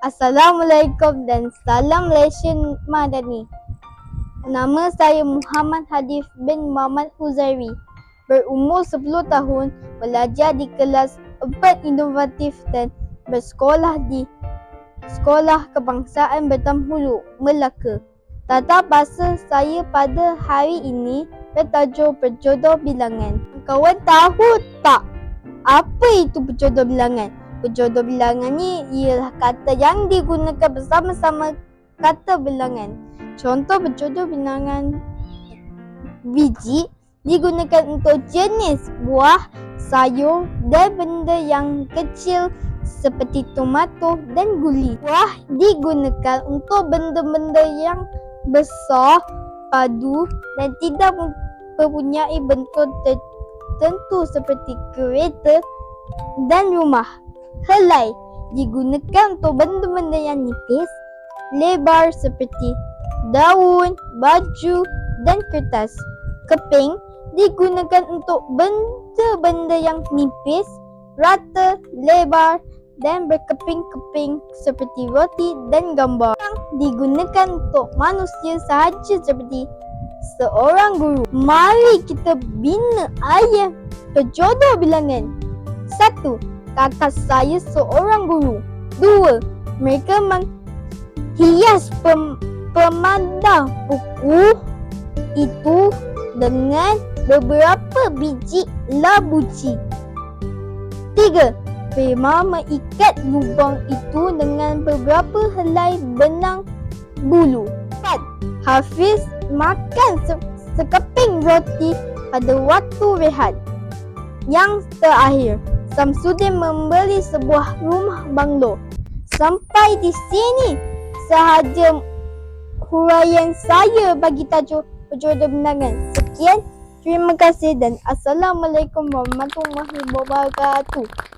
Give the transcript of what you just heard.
Assalamualaikum dan salam Malaysian Madani. Nama saya Muhammad Hadif bin Muhammad Huzairi. Berumur 10 tahun, belajar di kelas 4 inovatif dan bersekolah di Sekolah Kebangsaan Bertamhulu, Melaka. Tata bahasa saya pada hari ini bertajuk berjodoh bilangan. Kawan tahu tak apa itu berjodoh bilangan? Berjodoh bilangan ni ialah kata yang digunakan bersama-sama kata bilangan. Contoh berjodoh bilangan biji digunakan untuk jenis buah, sayur dan benda yang kecil seperti tomato dan guli. Buah digunakan untuk benda-benda yang besar, padu dan tidak mempunyai bentuk tertentu seperti kereta dan rumah. Helai digunakan untuk benda-benda yang nipis, lebar seperti daun, baju dan kertas. Keping digunakan untuk benda-benda yang nipis, rata, lebar dan berkeping-keping seperti roti dan gambar. Yang digunakan untuk manusia sahaja seperti seorang guru. Mari kita bina ayah berjodoh bilangan. Satu, kakak saya seorang guru. Dua, mereka menghias pem, pemandah buku itu dengan beberapa biji labuci. Tiga, Firma mengikat lubang itu dengan beberapa helai benang bulu. Empat, Hafiz makan se- sekeping roti pada waktu rehat. Yang terakhir, Samsudin membeli sebuah rumah banglo. Sampai di sini sahaja huraian saya bagi tajuk berjodoh bilangan. Sekian, terima kasih dan Assalamualaikum warahmatullahi wabarakatuh.